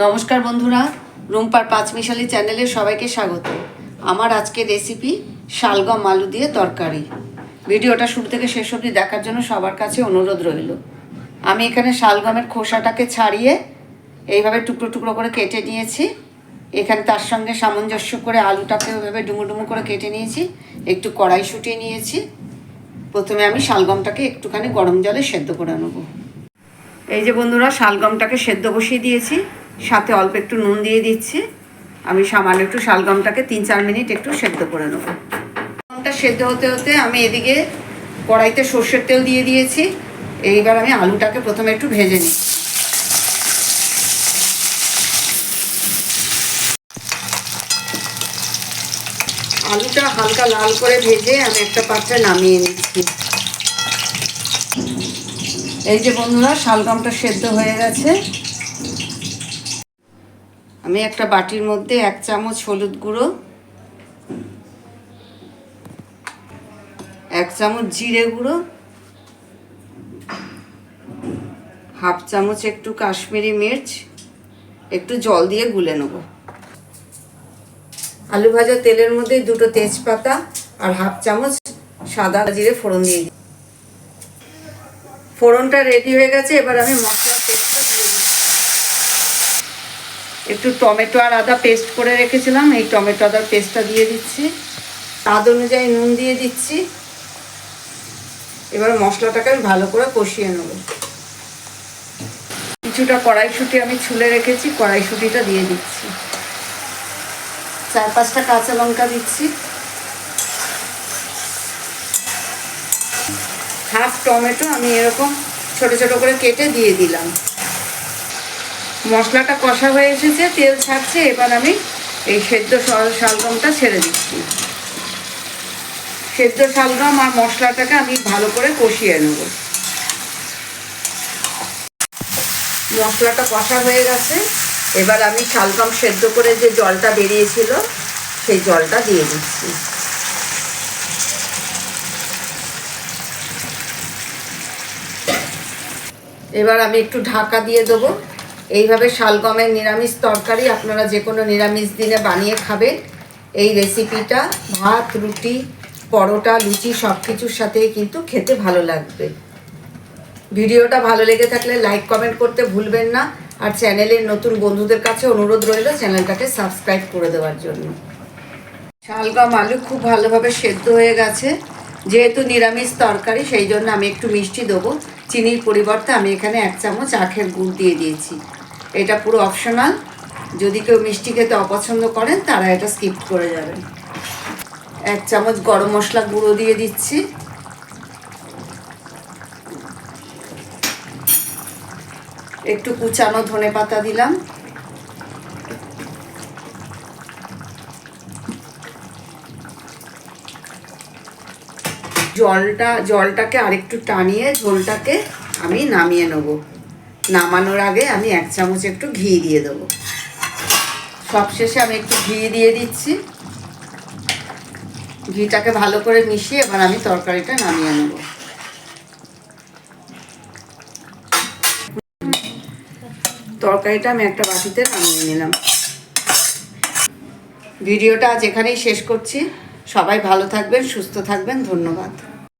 নমস্কার বন্ধুরা, রুম্পার পাঁচমিশালি চ্যানেলে সবাইকে স্বাগত। আমার আজকের রেসিপি শালগম আলু দিয়ে তরকারি। ভিডিওটা শুরু থেকে শেষ অবধি দেখার জন্য সবার কাছে অনুরোধ রইল। আমি এখানে শালগমের খোসাটাকে ছাড়িয়ে এইভাবে টুকরো টুকরো করে কেটে নিয়েছি। এখানে তার সঙ্গে সামঞ্জস্য করে আলুটাকে ওইভাবে ডুমো ডুমো করে কেটে নিয়েছি। একটু কড়াই শুটিয়ে নিয়েছি। প্রথমে আমি শালগমটাকে একটুখানি গরম জলে সেদ্ধ করে নেব। এই যে বন্ধুরা, শালগমটাকে সেদ্ধ বসিয়ে দিয়েছি। সাথে অল্প একটু নুন দিয়ে দিচ্ছি। আমি সামান্য একটু শালগমটাকে তিন চার মিনিট একটু সেদ্ধ করে নেব। শালগমটা সেদ্ধ হতে হতে আমি এদিকে কড়াইতে সর্ষের তেল দিয়ে দিয়েছি। এইবার আমি আলুটাকে প্রথমে একটু ভেজে নিই। আলুটা হালকা লাল করে ভেজে আমি একটা পাত্রে নামিয়ে নিচ্ছি। এই যে বন্ধুরা, শালগমটা সেদ্ধ হয়ে গেছে। আমি একটা বাটির মধ্যে এক চামচ হলুদ গুঁড়ো, এক চামচ জিরে গুঁড়ো, হাফ চামচ একটু কাশ্মীরি মির্চ, একটু জল দিয়ে গুলে নেব। আলু ভাজা তেলের মধ্যে দুটো তেজপাতা আর হাফ চামচ সাদা জিরে ফোড়ন দিয়ে ফোড়নটা রেডি হয়ে গেছে, এবার আমি মশলার পেস্টটা দিয়ে দিই একটু টমেটো আর আদা পেস্ট করে রেখেছিলাম। এই টমেটো আদার পেস্টটা দিয়ে দিচ্ছি। স্বাদ অনুযায়ী নুন দিয়ে দিচ্ছি। এবার মশলাটাকে আমি ভালো করে কষিয়ে নেব। কিছুটা কড়াইশুঁটি আমি ছুলে রেখেছি, কড়াইশুঁটিটা দিয়ে দিচ্ছি। চার পাঁচটা কাঁচা লঙ্কা দিচ্ছি। হাফ টমেটো আমি এরকম ছোট ছোট করে কেটে দিয়ে দিলাম। মশলাটা কষা হয়ে এসেছে, তেল ছাড়ছে, এবার আমি এই সেদ্ধ শালগমটা ছেড়ে দিচ্ছি। সেদ্ধ শালগম আর মশলাটাকে আমি ভালো করে কষিয়ে নেব। মশলাটা কষা হয়ে গেছে, এবার আমি শালগম সেদ্ধ করে যে জলটা বেরিয়েছিল, সেই জলটা দিয়ে দিচ্ছি। এবার আমি একটু ঢাকা দিয়ে দেবো। এইভাবে শালগমের নিরামিষ তরকারি আপনারা যে কোনো নিরামিষ দিনে বানিয়ে খাবেন। এই রেসিপিটা ভাত, রুটি, পরোটা, লুচি সব কিছুর সাথেই কিন্তু খেতে ভালো লাগবে। ভিডিওটা ভালো লেগে থাকলে লাইক কমেন্ট করতে ভুলবেন না। আর চ্যানেলের নতুন বন্ধুদের কাছে অনুরোধ রইল চ্যানেলটাকে সাবস্ক্রাইব করে দেওয়ার জন্য। শালগম আলু খুব ভালোভাবে সেদ্ধ হয়ে গেছে। যেহেতু নিরামিষ তরকারি, সেই জন্য আমি একটু মিষ্টি দেবো। চিনির পরিবর্তে আমি এখানে এক চামচ আখের গুড় দিয়ে দিয়েছি। এটা পুরো অপশনাল যদি কেউ মিষ্টি খেতে অপছন্দ করেন, তারা এটা স্কিপ করে যাবেন এক চামচ গরম মশলা গুঁড়ো দিয়ে দিচ্ছি। একটু কুচানো ধনে পাতা দিলাম। জলটা, জলটাকে আরেকটু টানিয়ে ঝোলটাকে আমি নামিয়ে নেব। নামানোর আগে আমি এক চামচ একটু ঘি দিয়ে দেবো। সবশেষে আমি একটু ঘি দিয়ে দিচ্ছি। ঘিটাকে ভালো করে মিশিয়ে এবার আমি তরকারিটা নামিয়ে নেব। তরকারিটা আমি একটা বাটিতে নামিয়ে নিলাম। ভিডিওটা আজ এখানেই শেষ করছি। সবাই ভালো থাকবেন, সুস্থ থাকবেন, ধন্যবাদ।